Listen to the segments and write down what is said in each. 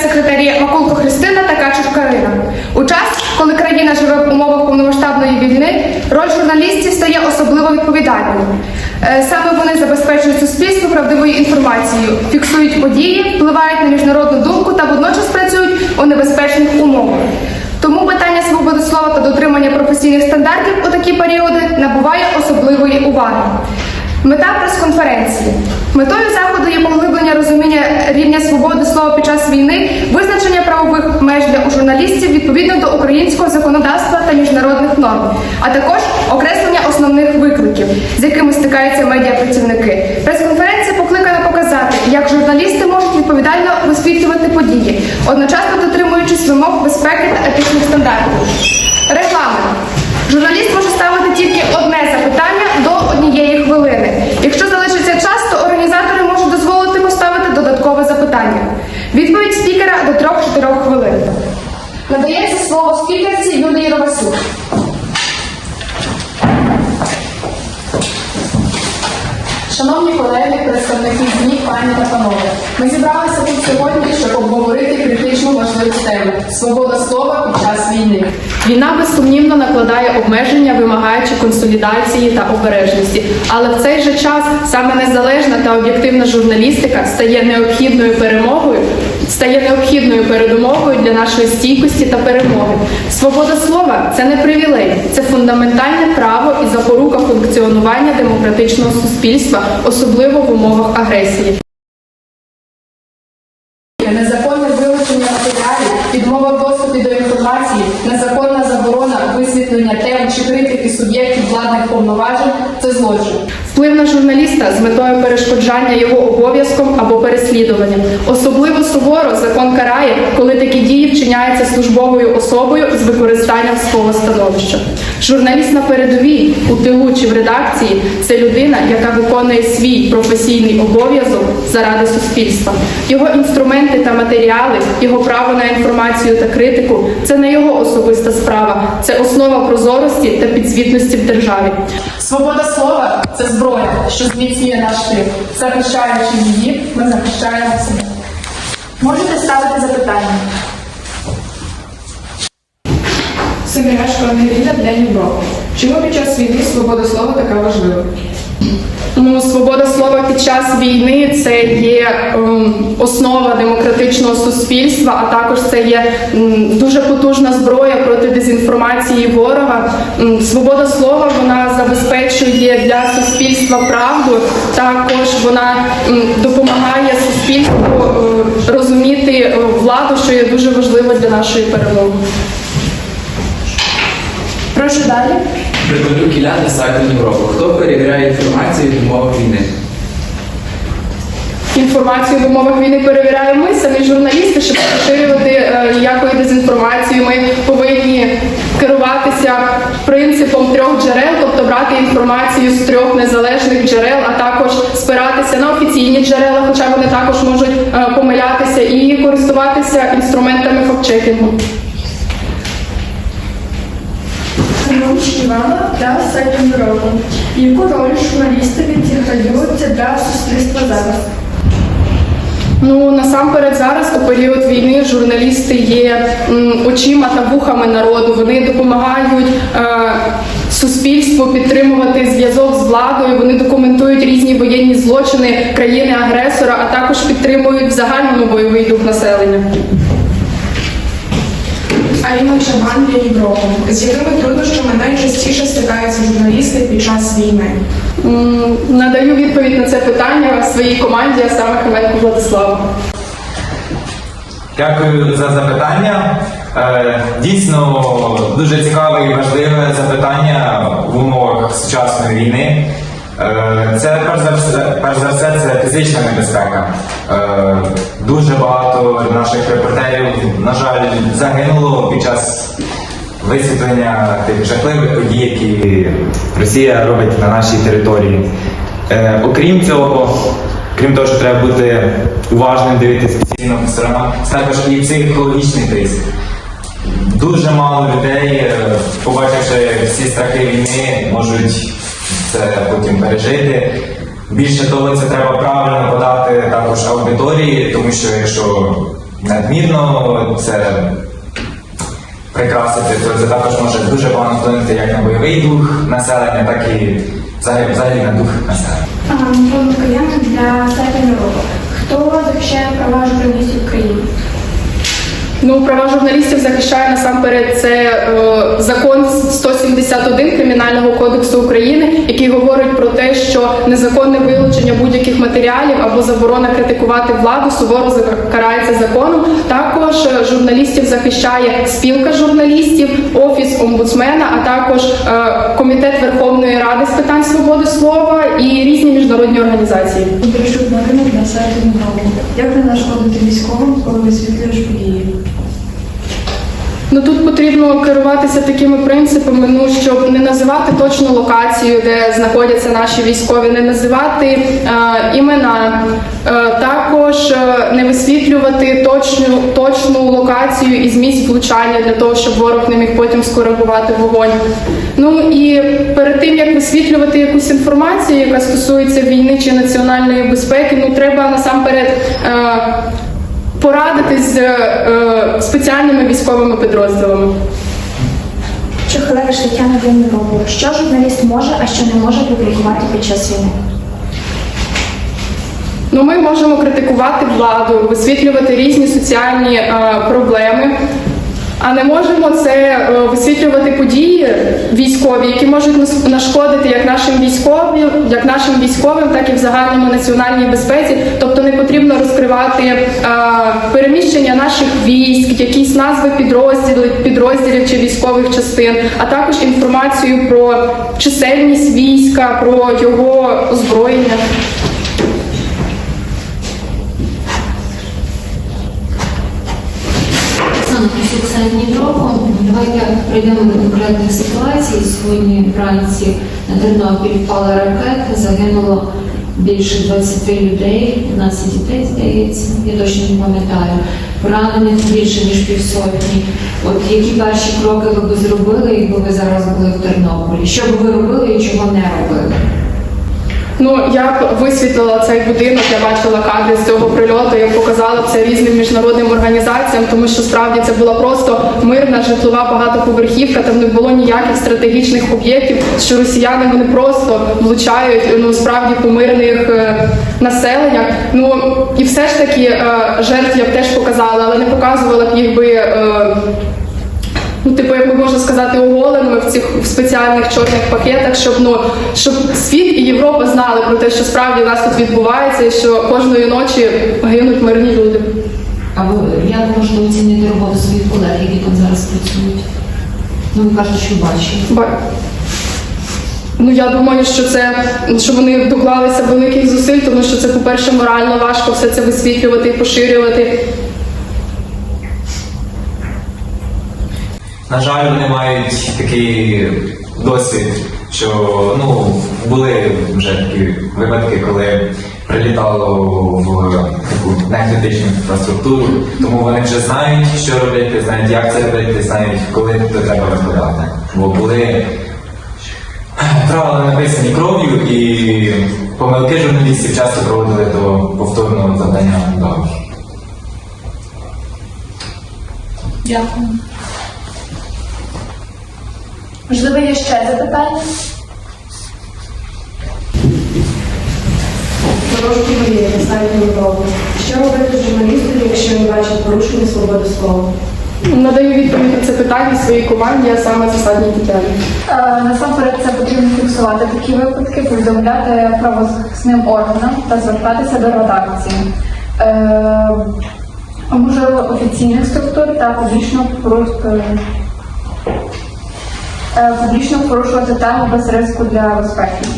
прес-секретарі Макулко Христина та Качур Карина. У час, коли країна живе в умовах повномасштабної війни, роль журналістів стає особливо відповідальною. Е, Саме вони забезпечують суспільство правдивою інформацією, фіксують події, впливають на міжнародну думку та водночас працюють у небезпечних умовах. Тому питання свободи слова та дотримання професійних стандартів у такі періоди набуває особливої уваги. Мета прес-конференції. Метою заходу є поглиблення розуміння рівня свободи слова під час війни, визначення правових меж для журналістів відповідно до українського законодавства та міжнародних норм, а також окреслення основних викликів, з якими стикаються медіапрацівники. Прес-конференція покликана показати, як журналісти можуть відповідально висвітлювати події, одночасно дотримуючись вимог безпеки та етичних стандартів. Регламент. Журналіст може ставити тільки одне запитання однієї хвилини. Якщо залишиться час, то організатори можуть дозволити поставити додаткове запитання. Відповідь спікера до 3-4 хвилин. Надається слово спікерці Юлії Ровасюк. Шановні колеги, представники ЗМІ, пані та панове, ми зібралися тут сьогодні, щоб обговорити критично важливу тему свобода слова під час війни. Війна безсумнівно накладає обмеження, вимагаючи консолідації та обережності. Але в цей же час саме незалежна та об'єктивна журналістика стає необхідною перемогою, стає необхідною передумовою для нашої стійкості та перемоги. Свобода слова це не привілей, це фундаментальне право і запорука функціонування демократичного суспільства, особливо в умовах агресії. Незаконне вилучення матеріалів, відмова в доступі до інформації, незаконна заборона висвітлення тем чи критики суб'єктів владних повноважень злочин. Вплив на журналіста з метою перешкоджання його обов'язком або переслідуванням. Особливо суворо закон карає, коли такі дії вчиняються службовою особою з використанням свого становища. Журналіст на передовій, у тилу чи в редакції це людина, яка виконує свій професійний обов'язок заради суспільства. Його інструменти та матеріали, його право на інформацію та критику це не його особиста справа, це основа прозорості та підзвітності в державі. Свобода слова це зброя, що зміцнює наш тип. Захищаючи її, ми захищаємо себе. Можете ставити запитання. Семірашко Ангеліна для Європи. Чому під час війни свобода слова така важлива? Ну, свобода слова під час війни це є ем, основа демократичного суспільства, а також це є м, дуже потужна зброя проти дезінформації ворога. М, свобода слова вона забезпечує для суспільства правду. Також вона м, допомагає суспільству е, розуміти е, владу, що є дуже важливо для нашої перемоги. Прошу далі. Приколюк Ілля та сайт Європи. Хто перевіряє інформацію в умовах війни? Інформацію в умовах війни перевіряємо ми, самі журналісти, щоб поширювати е, ніякої дезінформації. Ми повинні керуватися принципом трьох джерел, тобто брати інформацію з трьох незалежних джерел, а також спиратися на офіційні джерела, хоча вони також можуть е, помилятися, і користуватися інструментами фактчекінгу. Івана для Європи. Яку роль журналісти відіграють для суспільства зараз? Ну насамперед зараз у період війни журналісти є м, очима та вухами народу. Вони допомагають е, суспільству підтримувати зв'язок з владою. Вони документують різні воєнні злочини країни-агресора, а також підтримують в загальному бойовий дух населення. Аліна Чабан для Європи. З якими труднощами найчастіше стикаються журналісти під час війни? Надаю відповідь на це питання своїй команді, а саме Хаменко Владиславу. Дякую за запитання. Е, Дійсно дуже цікаве і важливе запитання в умовах сучасної війни. Е, Це перш за все, перш за все це фізична небезпека. Е, Дуже багато наших репортерів, на жаль, загинуло під час висвітлення тих жахливих подій, які Росія робить на нашій території. Е, окрім цього, крім того, що треба бути уважним, дивитися постійно по сторонам, також і психологічний тиск. Дуже мало людей, е, побачивши всі страхи війни, можуть це потім пережити. Більше того, це треба правильно подати також аудиторії, тому що якщо надмірно це прикрасити, то це також може дуже погано вплинути як на бойовий дух населення, так і взагалі, взагалі на дух населення. Микола Микоян для Європа. Хто захищає права журналістів України? Ну, права журналістів захищає насамперед це е, закон 171 Кримінального кодексу України, який говорить про те, що незаконне вилучення будь-яких матеріалів або заборона критикувати владу суворо карається законом. Також е, журналістів захищає спілка журналістів, офіс омбудсмена, а також е, комітет Верховної Ради з питань свободи слова і різні міжнародні організації. Бережуть на ринок сайту Європи. Як не нашкодити військовим, коли висвітлюєш події? Ну тут потрібно керуватися такими принципами, ну щоб не називати точну локацію, де знаходяться наші військові, не називати е, імена, е, також е, не висвітлювати точну точну локацію із місць влучання для того, щоб ворог не міг потім скоригувати вогонь. Ну і перед тим як висвітлювати якусь інформацію, яка стосується війни чи національної безпеки, ну треба насамперед. Е, порадитись з е, спеціальними військовими підрозділами. Чи хвилевиш Тетяна Європи? Що журналіст може, а що не може публікувати під час війни? Ну, ми можемо критикувати владу, висвітлювати різні соціальні е, проблеми, а не можемо це е, висвітлювати події військові, які можуть нашкодити як нашим військовим, як нашим військовим, так і в загальному національній безпеці. Тобто не потрібно розкривати е, переміщення наших військ, якісь назви підрозділів, підрозділів чи військових частин, а також інформацію про чисельність війська, про його озброєння. Оксана Косюк. Давайте прийдемо до конкретних ситуацій. Сьогодні вранці на Тернопіль впала ракета, загинуло більше 20 людей, 15 дітей, здається, я точно не пам'ятаю. Поранених більше, ніж півсотні. От які перші кроки ви б зробили, якби ви зараз були в Тернополі? Що б ви робили і чого не робили? Ну, я б висвітлила цей будинок, я бачила кадри з цього прильоту, я показала це різним міжнародним організаціям, тому що справді це була просто мирна житлова багатоповерхівка, там не було ніяких стратегічних об'єктів, що росіяни вони просто влучають ну справді по мирних е, населеннях. Ну і все ж таки е, жертв я б теж показала, але не показувала б їх би. Ну, типу, як можна сказати, оголеними в цих в спеціальних чорних пакетах, щоб ну щоб світ і Європа знали про те, що справді у нас тут відбувається, і що кожної ночі гинуть мирні люди. А ви як можете оцінити роботу своїх колег, які там зараз працюють? Ну, ви кажете, що бачили. Ба- Ну я думаю, що це що вони доклалися великих зусиль, тому що це, по-перше, морально важко все це висвітлювати і поширювати. На жаль, вони мають такий досвід, що ну, були вже такі випадки, коли прилітало в таку некритичну інфраструктуру, тому вони вже знають, що робити, знають, як це робити, знають, коли це треба викладати. Бо були правила написані кров'ю і помилки журналістів часто проводили до повторного завдання Дякую. Можливо, є ще запитання? Дорожки Марія на сайті Європи. Що робити з журналістами, якщо він бачить порушення свободи слова? Надаю відповідь на це питання своїй команді, а саме засадній Тетяні. Е, Насамперед це потрібно фіксувати такі випадки, повідомляти правозахисним органам та звертатися до редакції. Е, Можливо, офіційних структур та публічно е, публічно порушувати тему без ризику для безпеки.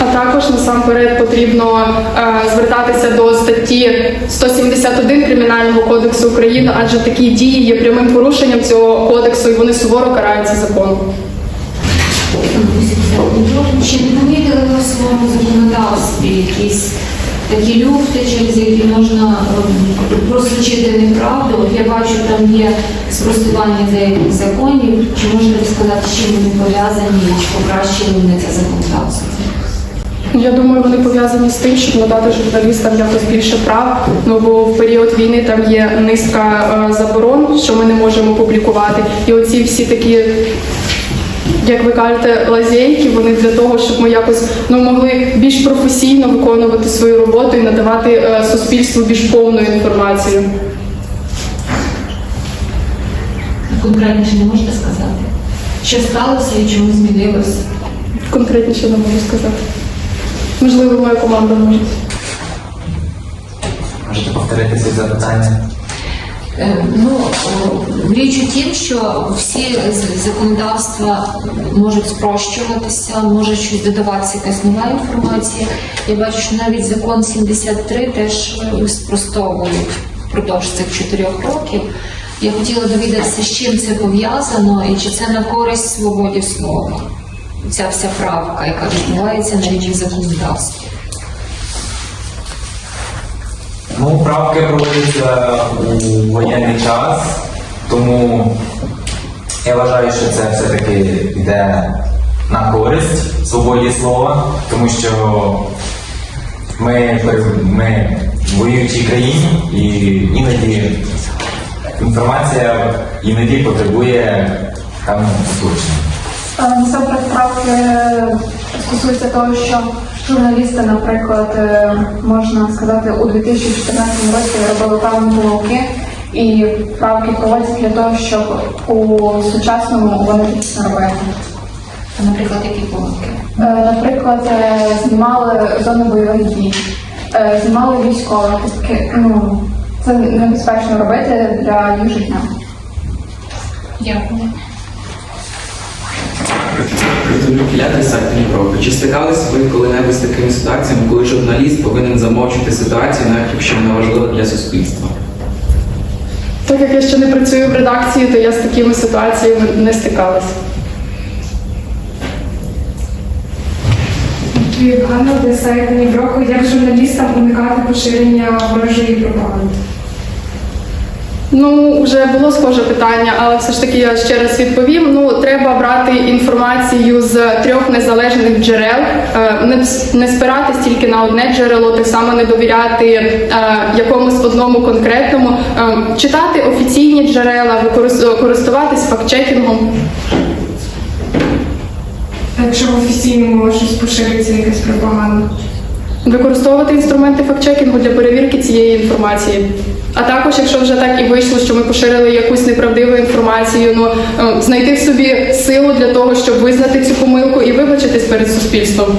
А також насамперед потрібно е, звертатися до статті 171 Кримінального кодексу України, адже такі дії є прямим порушенням цього кодексу і вони суворо караються законом. Чи не помітили ви в своєму законодавстві якісь такі люфти, через які можна ем, просочити неправду? От Я бачу, там є спростування деяких законів. Чи можете ви сказати, з чим вони пов'язані, чи покращили вони це законодавство? Я думаю, вони пов'язані з тим, щоб надати журналістам якось більше прав. Ну бо в період війни там є низка е, заборон, що ми не можемо публікувати. І оці всі такі. Як ви кажете, лазейки, вони для того, щоб ми якось ну могли більш професійно виконувати свою роботу і надавати е, суспільству більш повну інформацію. Конкретніше не можете сказати? Що сталося і чому змінилося? Конкретніше не можу сказати. Можливо, моя команда може. Можете повторити свої запитання? Е, Ну, річ у тім, що всі законодавства можуть спрощуватися, може щось додаватися якась нова інформація. Я бачу, що навіть закон 73 теж спростовують впродовж цих чотирьох років. Я хотіла довідатися, з чим це пов'язано і чи це на користь свободі слова. Ця вся правка, яка відбувається на рівні законодавства. Ну, правки проводяться у воєнний час, тому я вважаю, що це все-таки йде на користь свободі слова, тому що ми, ми в воюючій країні і іноді інформація іноді потребує певного уточнення. Е, Насамперед правки стосуються того, що журналісти, наприклад, е, можна сказати, у 2014 році робили певні помилки, і правки проводяться для того, щоб у сучасному вони не робили. Наприклад, які помилки? Е, Наприклад, е, знімали зони бойових дій, знімали військових. Ну, це небезпечно робити для їх життя. Дякую. Піляти сайт Європи. Чи стикалися ви коли-небудь з такими ситуаціями, коли журналіст повинен замовчити ситуацію, навіть якщо вона важлива для суспільства? Так як я ще не працюю в редакції, то я з такими ситуаціями не стикалася. Ганна Десайт Ніброко, як журналістам уникати поширення ворожої пропаганди? Ну, вже було схоже питання, але все ж таки я ще раз відповім. Ну, треба брати інформацію з трьох незалежних джерел, е, не, спиратись тільки на одне джерело, так само не довіряти е, якомусь одному конкретному, Е, читати офіційні джерела, користуватись фактчекінгом. Якщо в офіційному щось поширюється якась пропаганда? Використовувати інструменти фактчекінгу для перевірки цієї інформації. А також, якщо вже так і вийшло, що ми поширили якусь неправдиву інформацію, ну е, знайти в собі силу для того, щоб визнати цю помилку і вибачитись перед суспільством.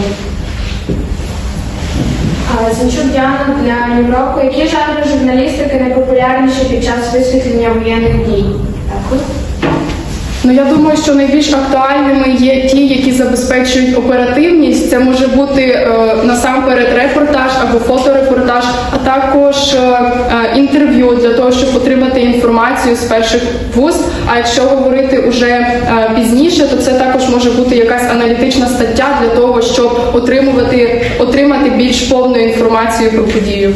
Зінчук Діана для Європи. Які жанри журналістики найпопулярніші під час висвітлення воєнних дій? Дякую. Ну я думаю, що найбільш актуальними є ті, які забезпечують оперативність. Це може бути е, насамперед репортаж або фоторепортаж, а також е, е, інтерв'ю для того, щоб отримати інформацію з перших вуст. А якщо говорити уже е, пізніше, то це також може бути якась аналітична стаття для того, щоб отримувати отримати більш повну інформацію про подію.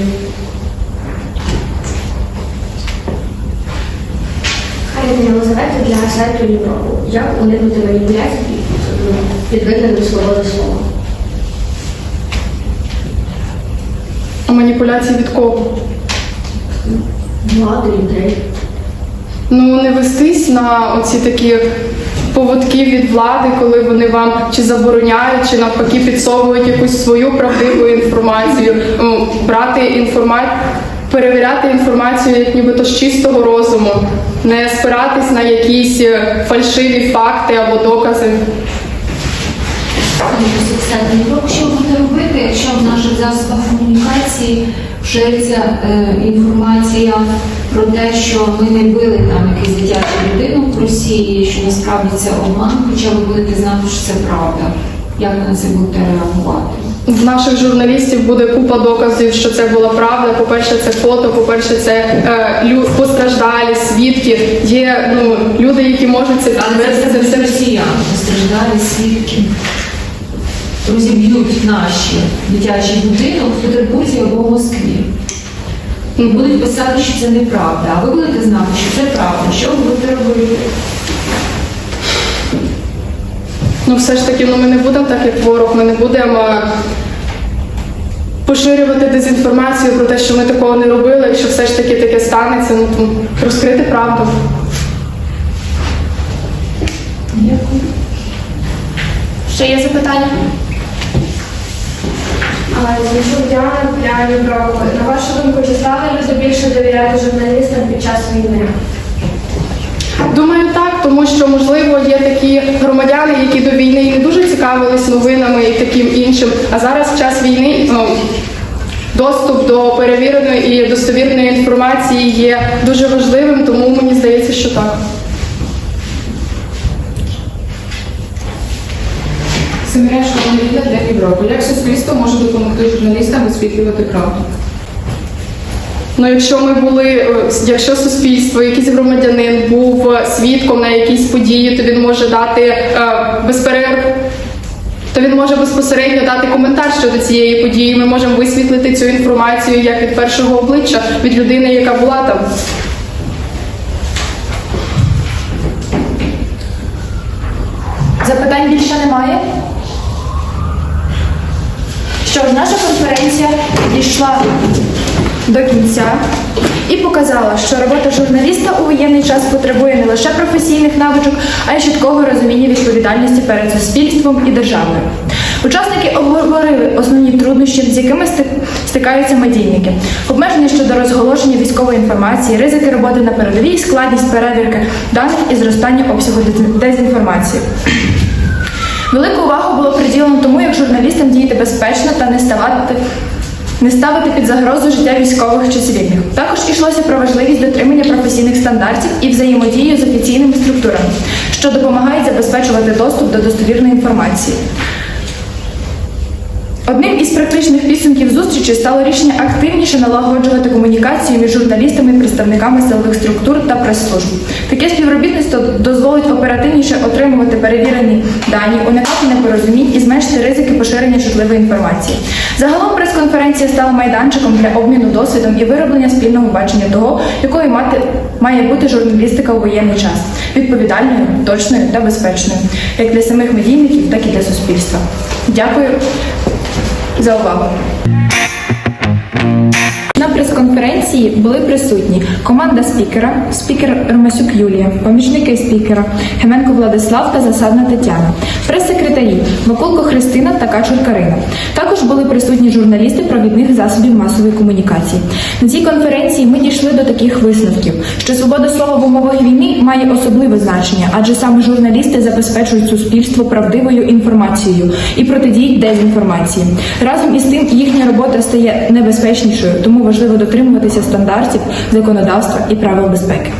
Хай Єлизавета для сайту Європу. Як уникнути маніпуляцій під виглядом свободи слова? А маніпуляції від кого? Влади людей. Ну, не вестись на оці такі поводки від влади, коли вони вам чи забороняють, чи навпаки підсовують якусь свою правдиву інформацію, Ну, брати інформацію. Перевіряти інформацію як нібито з чистого розуму, не спиратись на якісь е, фальшиві факти або докази. Що будете робити, якщо в наших засобах комунікації шириться е, інформація про те, що ми не били там якийсь дитячий будинок в Росії, що насправді це обман, хоча ви будете знати, що це правда. Як на це будете реагувати? В наших журналістів буде купа доказів, що це була правда. По-перше, це фото, по-перше, це е, лю- постраждалі, свідки. Є ну, люди, які можуть це Але це все Це росіян, постраждалі свідки. Розіб'ють наші дитячий будинок в Петербурзі або в Москві. І будуть писати, що це неправда. А ви будете знати, що це правда. Що ви будете робити? Ну, все ж таки, ну ми не будемо так, як ворог, ми не будемо поширювати дезінформацію про те, що ми такого не робили. Якщо все ж таки таке станеться, ну то розкрити правду. Ще є запитання? Звісно, Діана для Європи. На вашу думку, чи стали люди більше довіряти журналістам під час війни? Думаю, так, тому що можливо є такі громадяни, які до війни не дуже цікавились новинами і таким іншим. А зараз в час війни ну, доступ до перевіреної і достовірної інформації є дуже важливим, тому мені здається, що так. Семиряшка Ліда для Європи. Як суспільство може допомогти журналістам висвітлювати правду? Ну, якщо ми були, е, якщо суспільство, якийсь громадянин був е, свідком на якійсь події, то він може дати е, безперерв, то він може безпосередньо дати коментар щодо цієї події. Ми можемо висвітлити цю інформацію як від першого обличчя від людини, яка була там. Запитань більше немає. Що ж, наша конференція дійшла до кінця і показала, що робота журналіста у воєнний час потребує не лише професійних навичок, а й чіткого розуміння відповідальності перед суспільством і державою. Учасники обговорили основні труднощі, з якими стикаються медійники, обмеження щодо розголошення військової інформації, ризики роботи на передовій, складність перевірки даних і зростання обсягу дезінформації. Велику увагу було приділено тому, як журналістам діяти безпечно та не ставати. Не ставити під загрозу життя військових чи цивільних. Також йшлося про важливість дотримання професійних стандартів і взаємодію з офіційними структурами, що допомагають забезпечувати доступ до достовірної інформації. Одним із практичних підсумків зустрічі стало рішення активніше налагоджувати комунікацію між журналістами представниками силових структур та прес-служб. Таке співробітництво дозволить оперативніше отримувати перевірені дані, уникати непорозумінь і зменшити ризики поширення чутливої інформації. Загалом прес-конференція стала майданчиком для обміну досвідом і вироблення спільного бачення того, якою мати має бути журналістика у воєнний час відповідальною, точною та безпечною, як для самих медійників, так і для суспільства. Дякую за увагу. На прес-конференції були присутні команда спікера, спікер Ромасюк Юлія, помічники спікера Геменко Владислав та Засадна Тетяна, прес-секретарі Миколко Христина та Качур Карина. Також були присутні журналісти провідних засобів масової комунікації. На цій конференції ми дійшли до таких висновків, що свобода слова в умовах війни має особливе значення, адже саме журналісти забезпечують суспільство правдивою інформацією і протидіють дезінформації. Разом із тим їхня робота стає небезпечнішою, тому важливо дотримуватися стандартів законодавства і правил безпеки.